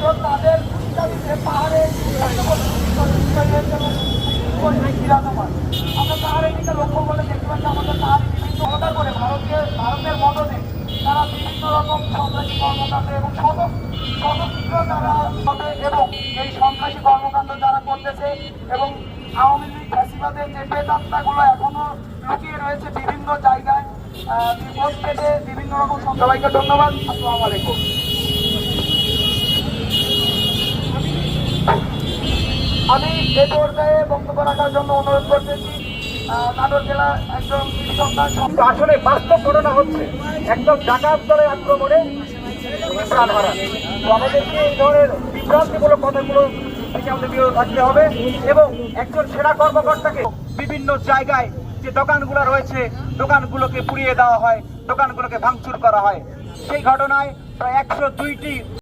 তাদের ভূমিকাতে পাহাড়ে বিরাজমান আমরা পাহাড়ের দিকে লক্ষ্য করে দেখতে পাচ্ছি আমাদের পাহাড়ে বিভিন্ন ক্ষমতা করে ভারতীয় ভারতের মদতে তারা বিভিন্ন রকম সন্ত্রাসী কর্মকাণ্ড এবং তারা এবং এই সন্ত্রাসী কর্মকাণ্ড যারা করতেছে এবং আওয়ামী লীগ ফ্যাসিবাদের যে প্রেতাত্মাগুলো এখনও লুকিয়ে রয়েছে বিভিন্ন জায়গায় বিভিন্ন রকম সব- সবাইকে ধন্যবাদ। আসসালামু আলাইকুম। আমি এ পর্যায়ে বক্তব্য রাখার জন্য অনুরোধ করতেছি। নাটোর জেলা একজন আসলে বাস্তব ঘটনা হচ্ছে, একদম ডাকাত দলের আক্রমণে প্রাণ হারান। তো আমাদেরকে এই ধরনের বিভ্রান্তিমূলক কথাগুলো থেকে আমাদের বিরত থাকতে হবে এবং একজন সেনা কর্মকর্তাকে বিভিন্ন জায়গায় যে দোকানগুলো রয়েছে, দোকানগুলোকে পুড়িয়ে দেওয়া হয়, দোকানগুলোকে ভাঙচুর করা হয়। সেই ঘটনায় প্রায় একশো দুইটি